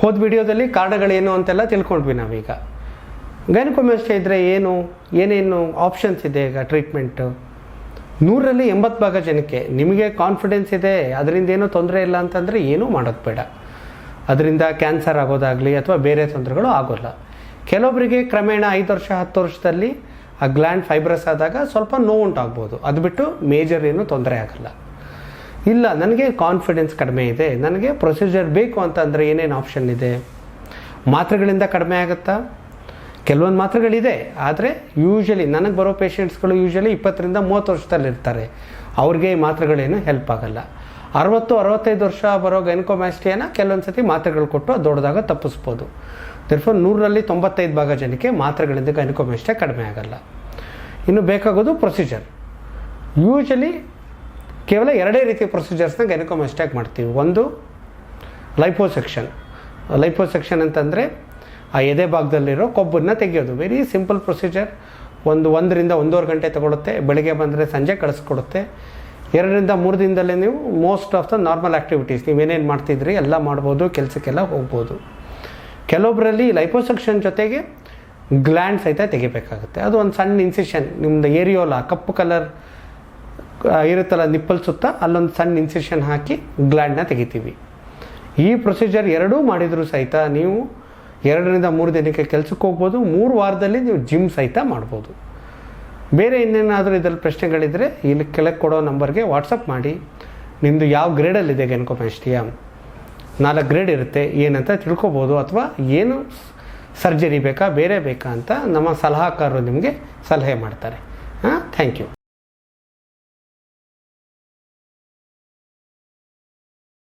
ಹೋದ ವಿಡಿಯೋದಲ್ಲಿ ಕಾರಣಗಳೇನು ಅಂತೆಲ್ಲ ತಿಳ್ಕೊಂಡ್ವಿ ನಾವೀಗ. ಗೈನಕೊಮೆಸ್ಟಿಯಾ ಇದ್ದರೆ ಏನು, ಏನೇನು ಆಪ್ಷನ್ಸ್ ಇದೆ ಈಗ ಟ್ರೀಟ್ಮೆಂಟು ನೂರರಲ್ಲಿ ಎಂಬತ್ತು ಭಾಗ ಜನಕ್ಕೆ ನಿಮಗೆ ಕಾನ್ಫಿಡೆನ್ಸ್ ಇದೆ, ಅದರಿಂದ ಏನೂ ತೊಂದರೆ ಇಲ್ಲ ಅಂತಂದರೆ ಏನೂ ಮಾಡೋದು ಬೇಡ. ಅದರಿಂದ ಕ್ಯಾನ್ಸರ್ ಆಗೋದಾಗಲಿ ಅಥವಾ ಬೇರೆ ತೊಂದರೆಗಳು ಆಗೋಲ್ಲ. ಕೆಲವೊಬ್ಬರಿಗೆ ಕ್ರಮೇಣ ಐದು ವರ್ಷ, ಹತ್ತು ವರ್ಷದಲ್ಲಿ ಆ ಗ್ಲ್ಯಾಂಡ್ ಫೈಬ್ರಸ್ ಆದಾಗ ಸ್ವಲ್ಪ ನೋವು ಉಂಟಾಗ್ಬೋದು. ಅದು ಬಿಟ್ಟು ಮೇಜರ್ ಏನೂ ತೊಂದರೆ ಆಗಲ್ಲ. ಇಲ್ಲ, ನನಗೆ ಕಾನ್ಫಿಡೆನ್ಸ್ ಕಡಿಮೆ ಇದೆ. ನನಗೆ ಪ್ರೊಸೀಜರ್ ಬೇಕು ಅಂತಂದರೆ ಏನೇನು ಆಪ್ಷನ್ ಇದೆ? ಮಾತ್ರೆಗಳಿಂದ ಕಡಿಮೆ ಆಗುತ್ತಾ? ಕೆಲವೊಂದು ಮಾತ್ರೆಗಳಿದೆ, ಆದರೆ ಯೂಶಲಿ ನನಗೆ ಬರೋ ಪೇಷೆಂಟ್ಸ್ಗಳು ಯೂಶಲಿ ಇಪ್ಪತ್ತರಿಂದ ಮೂವತ್ತು ವರ್ಷದಲ್ಲಿರ್ತಾರೆ ಅವ್ರಿಗೆ ಈ ಮಾತ್ರೆಗಳೇನು ಹೆಲ್ಪ್ ಆಗಲ್ಲ. ಅರವತ್ತು, ಅರವತ್ತೈದು ವರ್ಷ ಬರೋ ಗೈನ್ಕೋಮ್ಯಾಸ್ಟಿಯನ್ನು ಕೆಲವೊಂದು ಸತಿ ಮಾತ್ರೆಗಳು ಕೊಟ್ಟು ದೊಡ್ಡದಾಗ ತಪ್ಪಿಸ್ಬೋದು. ತಿರ್ಫೋರ್ ನೂರರಲ್ಲಿ ತೊಂಬತ್ತೈದು ಭಾಗ ಜನಕ್ಕೆ ಮಾತ್ರೆಗಳಿಂದ ಗೈನಕೋಮ್ಯಾಸ್ಟಿಯಾ ಕಡಿಮೆ ಆಗಲ್ಲ. ಇನ್ನು ಬೇಕಾಗೋದು ಪ್ರೊಸೀಜರ್ ಯೂಶಲಿ ಕೇವಲ ಎರಡೇ ರೀತಿಯ ಪ್ರೊಸೀಜರ್ಸ್ನ ಗೈನಕೋಮ್ಯಾಸ್ಟಿಯಾಗಿ ಮಾಡ್ತೀವಿ. ಒಂದು ಲೈಪೋಸೆಕ್ಷನ್ ಲೈಪೋಸೆಕ್ಷನ್ ಅಂತಂದರೆ ಆ ಎದೆ ಭಾಗದಲ್ಲಿರೋ ಕೊಬ್ಬನ್ನು ತೆಗೆಯೋದು. ವೆರಿ ಸಿಂಪಲ್ ಪ್ರೊಸೀಜರ್ ಒಂದು ಒಂದರಿಂದ ಒಂದೂವರೆ ಗಂಟೆ ತಗೊಳುತ್ತೆ. ಬೆಳಗ್ಗೆ ಬಂದರೆ ಸಂಜೆ ಕಳಿಸ್ಕೊಡುತ್ತೆ. ಎರಡರಿಂದ ಮೂರು ದಿನದಲ್ಲೇ ನೀವು most of the normal activities ನೀವೇನೇನು ಮಾಡ್ತಿದ್ರಿ, ಎಲ್ಲ ಮಾಡ್ಬೋದು, ಕೆಲಸಕ್ಕೆಲ್ಲ ಹೋಗ್ಬೋದು. ಕೆಲವೊಬ್ಬರಲ್ಲಿ ಲೈಪೋಸೆಕ್ಷನ್ ಜೊತೆಗೆ ಗ್ಲ್ಯಾಂಡ್ ಸಹಿತ ತೆಗಿಬೇಕಾಗುತ್ತೆ. ಅದು ಒಂದು ಸಣ್ಣ ಇನ್ಸಿಷನ್ ನಿಮ್ಮದು ಏರಿಯೋಲ ಕಪ್ಪು ಕಲರ್ ಇರುತ್ತಲ್ಲ ನಿಪ್ಪಲ್ ಸುತ್ತ, ಅಲ್ಲೊಂದು ಸಣ್ಣ ಇನ್ಸಿಷನ್ ಹಾಕಿ ಗ್ಲ್ಯಾಂಡ್ನ ತೆಗಿತೀವಿ. ಈ ಪ್ರೊಸೀಜರ್ ಎರಡೂ ಮಾಡಿದರೂ ಸಹಿತ ನೀವು ಎರಡರಿಂದ ಮೂರು ದಿನಕ್ಕೆ ಕೆಲಸಕ್ಕೆ ಹೋಗ್ಬೋದು, ಮೂರು ವಾರದಲ್ಲಿ ನೀವು ಜಿಮ್ ಸಹಿತ ಮಾಡ್ಬೋದು. ಬೇರೆ ಇನ್ನೇನಾದರೂ ಇದರಲ್ಲಿ ಪ್ರಶ್ನೆಗಳಿದ್ದರೆ ಇಲ್ಲಿ ಕೆಳಗೆ ಕೊಡೋ ನಂಬರ್ಗೆ ವಾಟ್ಸಪ್ ಮಾಡಿ. ನಿಮ್ಮದು ಯಾವ ಗ್ರೇಡಲ್ಲಿದೆ ಗೈನಕೋಮ್ಯಾಸ್ಟಿಯಾ ನಾಲ್ಕು ಗ್ರೇಡ್ ಇರುತ್ತೆ, ಏನಂತ ತಿಳ್ಕೊಬೋದು ಅಥವಾ ಏನು ಸರ್ಜರಿ ಬೇಕಾ, ಬೇರೆ ಬೇಕಾ ಅಂತ ನಮ್ಮ ಸಲಹಾಕಾರರು ನಿಮಗೆ ಸಲಹೆ ಮಾಡ್ತಾರೆ. ಹಾಂ ಥ್ಯಾಂಕ್ ಯು